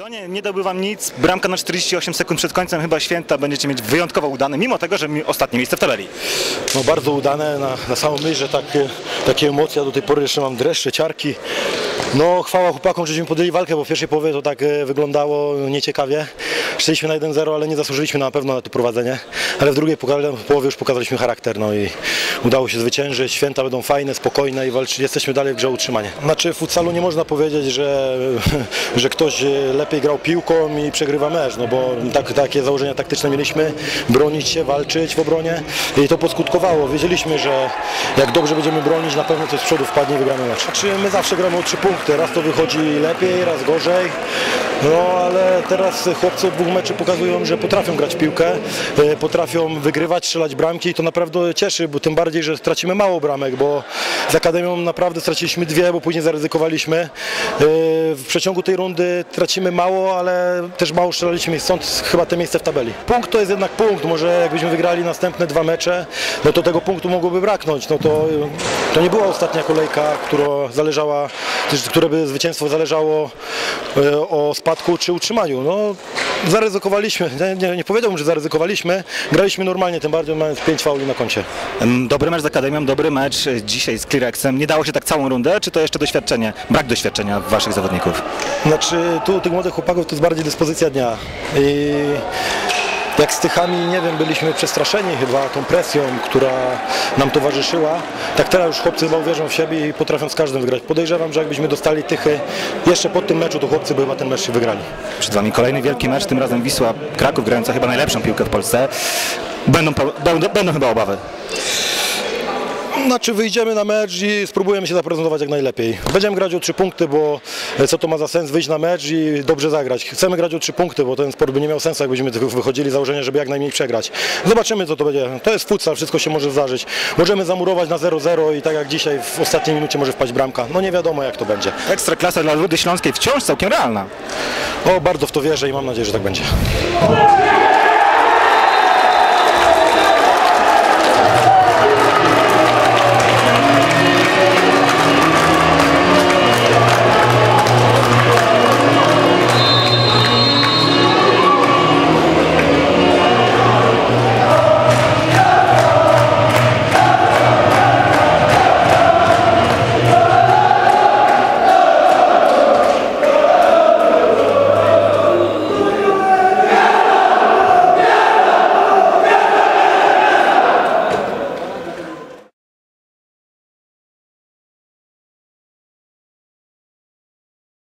sezonie nie dałby wam nic. Bramka na 48 sekund przed końcem chyba święta będziecie mieć wyjątkowo udane, mimo tego, że mi- ostatnie miejsce w tabeli. No bardzo udane, na, na samą myśl, że takie, takie emocje, do tej pory jeszcze mam dreszcze, ciarki. No chwała chłopakom, żeśmy podjęli walkę, bo w pierwszej połowie to tak e, wyglądało nieciekawie. Szliśmy na 1-0, ale nie zasłużyliśmy na pewno na to prowadzenie. Ale w drugiej połowie już pokazaliśmy charakter, no i udało się zwyciężyć. Święta będą fajne, spokojne i walczy, jesteśmy dalej w grze utrzymanie. Znaczy w futsalu nie można powiedzieć, że, że ktoś e, lepiej grał piłką i przegrywa mecz, no bo tak, takie założenia taktyczne mieliśmy, bronić się, walczyć w obronie i to poskutkowało. Wiedzieliśmy, że jak dobrze będziemy bronić, na pewno coś z przodu wpadnie i wygramy mecz. Czy my zawsze gramy o trzy punkty, raz to wychodzi lepiej, raz gorzej, no ale teraz chłopcy od dwóch meczy pokazują, że potrafią grać piłkę, e, potrafią wygrywać, strzelać bramki i to naprawdę cieszy, bo tym bardziej, że tracimy mało bramek, bo z Akademią naprawdę straciliśmy dwie, bo później zaryzykowaliśmy. E, W przeciągu tej rundy tracimy mało, ale też mało strzelaliśmy stąd chyba te miejsce w tabeli. Punkt to jest jednak punkt, może jakbyśmy wygrali następne dwa mecze, no to tego punktu mogłoby braknąć. No to, to nie była ostatnia kolejka, która zależała, które by zwycięstwo zależało e, o spadku czy utrzymaniu. No, zaryzykowaliśmy, nie, nie, nie powiedziałbym, że zaryzykowaliśmy, graliśmy normalnie, tym bardziej mając pięć fauli na koncie. Dobry mecz z Akademią, dobry mecz dzisiaj z Clearexem. Nie dało się tak całą rundę, czy to jeszcze doświadczenie, brak doświadczenia waszych zawodników? Znaczy, tu tych młodych chłopaków to jest bardziej dyspozycja dnia. I jak z Tychami, nie wiem, byliśmy przestraszeni chyba tą presją, która nam towarzyszyła, tak teraz już chłopcy chyba uwierzą w siebie i potrafią z każdym wygrać. Podejrzewam, że jakbyśmy dostali Tychy jeszcze po tym meczu, to chłopcy by chyba ten mecz się wygrali. Przed wami kolejny wielki mecz, tym razem Wisła Kraków, grająca chyba najlepszą piłkę w Polsce. Będą, będą, będą chyba obawy. Znaczy wyjdziemy na mecz i spróbujemy się zaprezentować jak najlepiej. Będziemy grać o trzy punkty, bo e, co to ma za sens wyjść na mecz i dobrze zagrać. Chcemy grać o trzy punkty, bo ten sport by nie miał sensu, jakbyśmy tylko wychodzili z założenia, żeby jak najmniej przegrać. Zobaczymy co to będzie. To jest futsal, wszystko się może zdarzyć. Możemy zamurować na 0-0 i tak jak dzisiaj w ostatniej minucie może wpaść bramka. No nie wiadomo jak to będzie. Ekstra klasa dla Rudy Śląskiej wciąż całkiem realna. O, bardzo w to wierzę i mam nadzieję, że tak będzie.